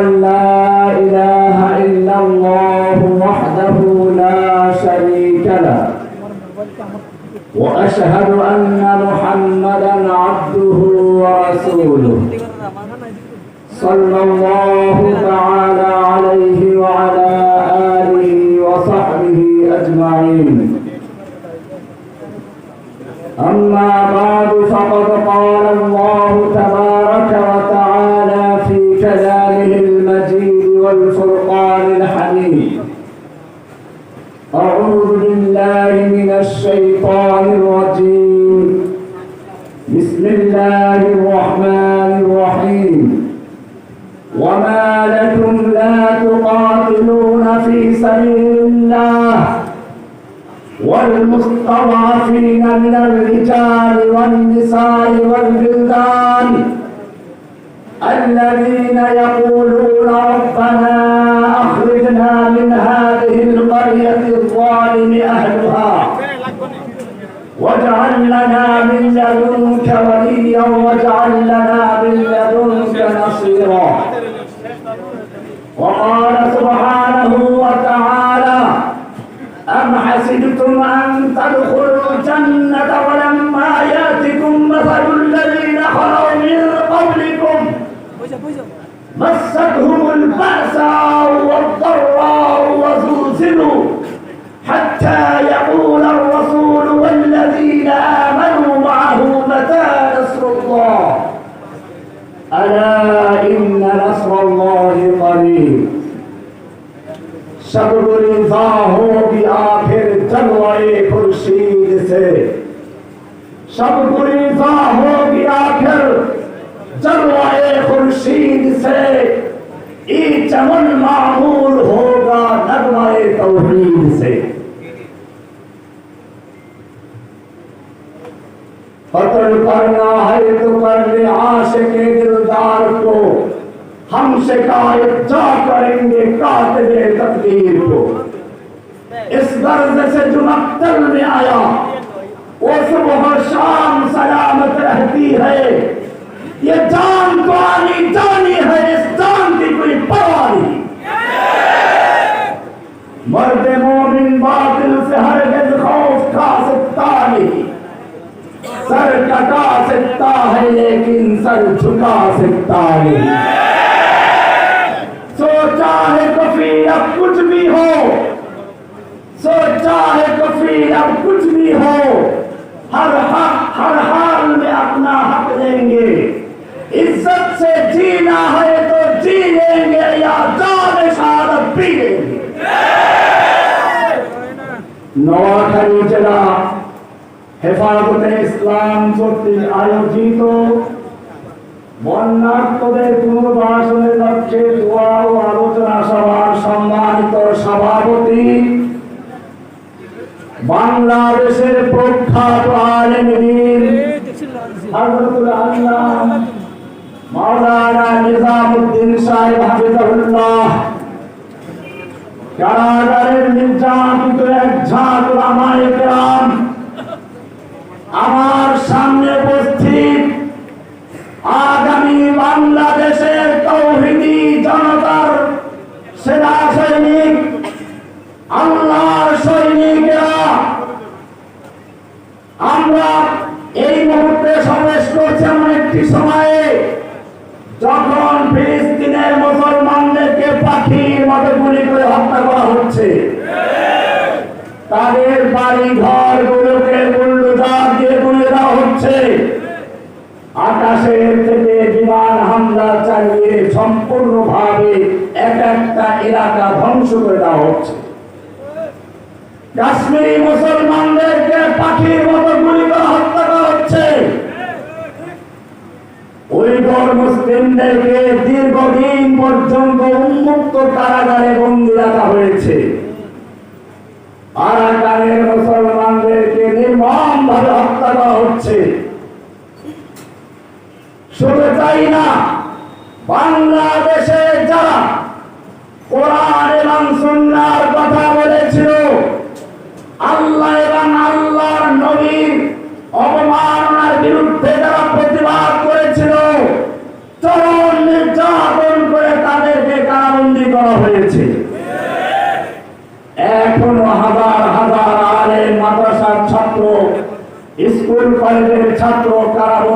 أن لا إله إلا الله وحده لا شريك له. وأشهد أن محمدا عبده ورسوله. صلى الله تعالى عليه وعلى آله وصحبه أجمعين. أما بعد فقد قال الله والمستضعفين من الرجال والنساء والبلدان الذين يقولون ربنا أخرجنا من هذه القرية الظالم أهلها واجعل لنا من لدنك وليا واجعل لنا من لدنك चमन मामूल होगा नगमाए तौहीद से। कत्ल करना है तो ले आश के दिलदार को। हम शिकायत जा करेंगे कातले तकदीर को। इस गर्ज से जो मक्तल में आया, वो सुबह शाम सलामत रहती है ये जान तो आनी जानी है इस जान की कोई परवाह नहीं मर्द मोमिन बातिल से हरगिज खौफ खा सकता नहीं सर कटा सकता है, लेकिन सर झुका सकता है। सोचा है कफी अब कुछ भी हो। सोचा है कफी अब कुछ भी हो। हर हक हर हाल में अपना हक देंगे। इज़्ज़त से जीना है तो जी लेंगे या जान शहादत पी लेंगे। नवाखड़ी जिला हिफाजत ইসলাম কর্তৃক আয়োজিত। বন্যার্থদের পুনর্বাসনের লক্ষ্যে দোয়া ও আলোচনা সভার সম্মানিত সভাপতি। বাংলাদেশের প্রখ্যাত আলেমদিন হযরতুল আল্লাহ মাওলানা নিজামুদ্দিন সাহেব হাফিজাহুল্লাহ। কারাগারের নির্যাতিত এক ঝাঁক ওলামায়ে তাদের বাড়ি ঘর গুলোকে বুল্ডোজার দিয়ে তুলে দেওয়া হচ্ছে। আকাশের থেকে বিমান হামলা চালিয়ে সম্পূর্ণভাবে এক একটা এলাকা ধ্বংস করে দেওয়া হচ্ছে। কাশ্মীরি মুসলমানদেরকে পাখির মতো গুলি করে হত্যা করা হচ্ছে উইগর মুসলিমদেরকে দীর্ঘদিন পর্যন্ত উন্মুক্ত কারাগারে বন্দী রাখা হয়েছে। আরাকানের মুসলমানদেরকে নির্মম ভাবে হত্যা করা হচ্ছে। শুধু তাই না, বাংলাদেশে যারা কোরআন এবং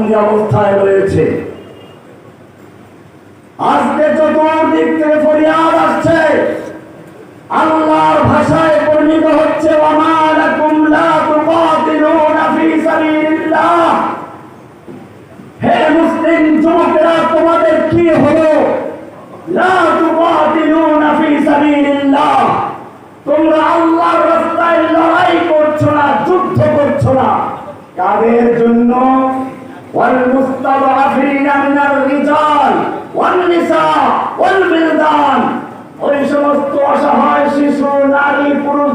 কারাবন্দি অবস্থায় রয়েছে। আজকে চতুর্দিক থেকে ফরিয়াদ আসছে। আল্লাহর ভাষায় পরিণত হচ্ছে করছ না, যুদ্ধ করছ না। কাদের জন্য? والمستضعفين من الرجال والنساء والبلدان ওই সমস্ত অসহায় শিশু নারী পুরুষদের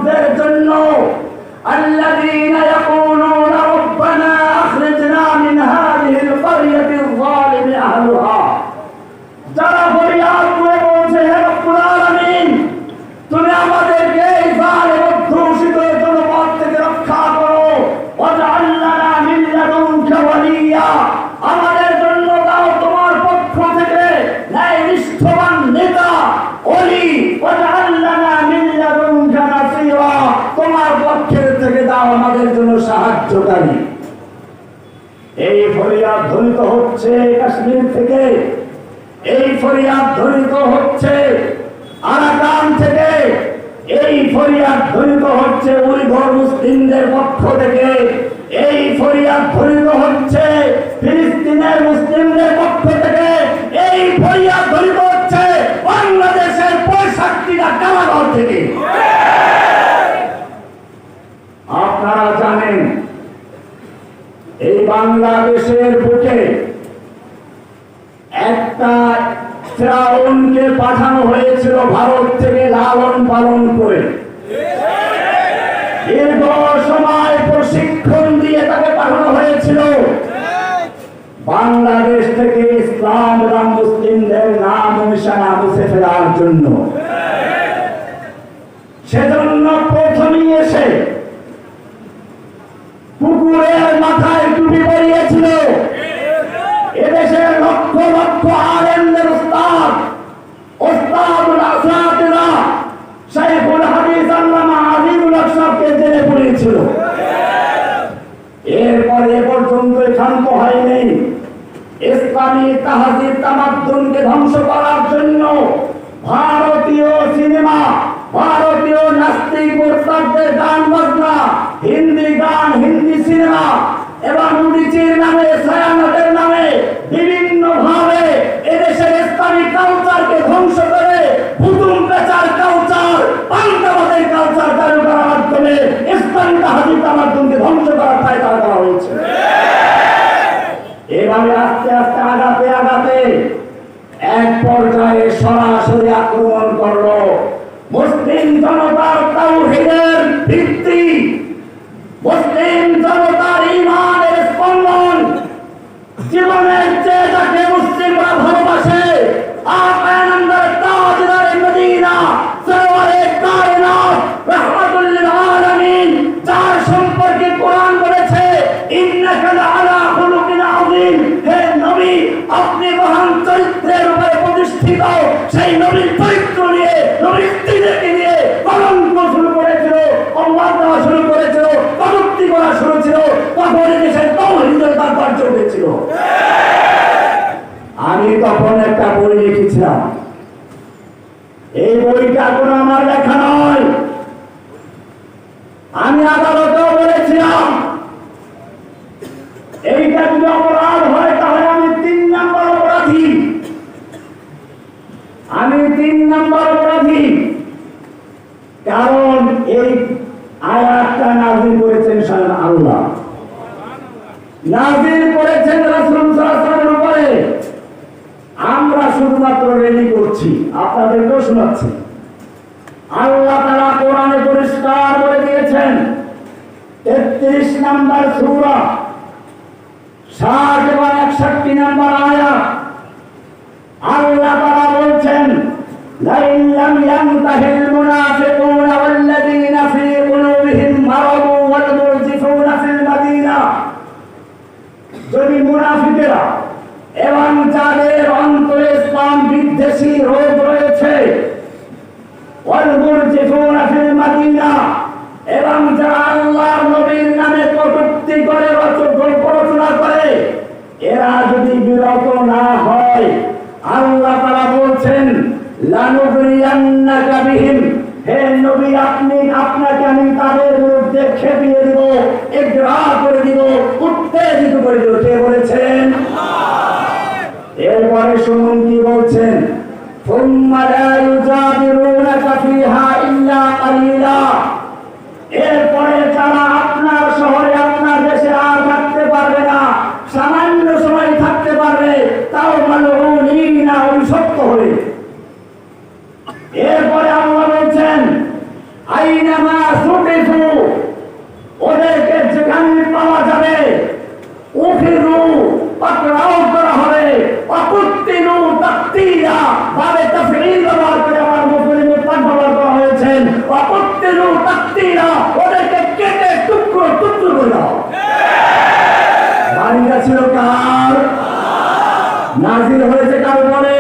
সাহায্যকারী এই ফরিয়াদ ধ্বনিত হচ্ছে কাশ্মীর থেকে। এই ফরিয়াদ ধ্বনিত হচ্ছে আরাকান থেকে। এই ফরিয়াদ ধ্বনিত হচ্ছে উইঘর মুসলিমদের পক্ষ থেকে। এই ফরিয়াদ ধ্বনিত হচ্ছে ফিলিস্তিনের মুসলিমদের পক্ষ থেকে। এই ফরিয়াদ ধ্বনিত হচ্ছে বাংলাদেশের পঁয়ষট্টিটা কারাগার থেকে। বাংলাদেশের বুকে একটা ফেরাউনকে পাঠানো হয়েছিল ভারত থেকে লালন পালন করে। দীর্ঘ সময় প্রশিক্ষণ দিয়ে তাকে পাঠানো হয়েছিল। বাংলাদেশ থেকে ইসলাম এবং মুসলিমদের নাম নিশানা মুছে ফেলার জন্য। সেজন্য প্রথমেই এসে পুকুরের পরিয়েছিল এদেশের লক্ষ লক্ষ উস্তাদ হাদিস আল্লামা আজিমুল জেলে পড়িয়েছিল। এরপরে এ পর্যন্ত হয়নি। ইসলামী তাহাজিব তামাদ্দুনকে ধ্বংস করার জন্য ভারতীয় সিনেমা, ভারতীয় নাস্তিক মোরতাদের গান বাজনা হিন্দি গান, হিন্দি সিনেমা এবং উদিচির নামে, ছায়ানটের নামে বিভিন্ন ভাবে এদেশের ইসলামী কালচারকে ধ্বংস করে পুতুম পেচার কালচার পান্তাবাদের কালচার চালু করার মাধ্যমে ইসলামী তাহাজিব তামাদ্দুনকে ধ্বংস করার ফায়দা করা হয়েছে। এভাবে তেত্রিশ নাম্বার সূরা ষাট এবং একষট্টি নাম্বার আয়াত আল্লাহ তারা বলছেন لئن لم ينته المنافقون والذين في قلوبهم مرض والمرجفون في المدينة যদি মুনাফিকেরা এবং যাদের অন্তরে ইসলাম বিদ্বেষী রোগ রয়েছে والمرجفون fulano বলছেন আইনামা সুটিফু ওদেরকে যেখানে পাওয়া যাবে, উফিরু, পাকড়াও করা হবে অকুত্তিনু তাকতিরা, ভাবে তাফঈল ব্যবহার করে আমার মুসলিমে পাক ব্যবহার করা হয়েছে। অকুত্তিনু তাকতিরা, ওদেরকে কেটে টুকরো টুকরো করে নাজিল হয়েছে কার উপরে?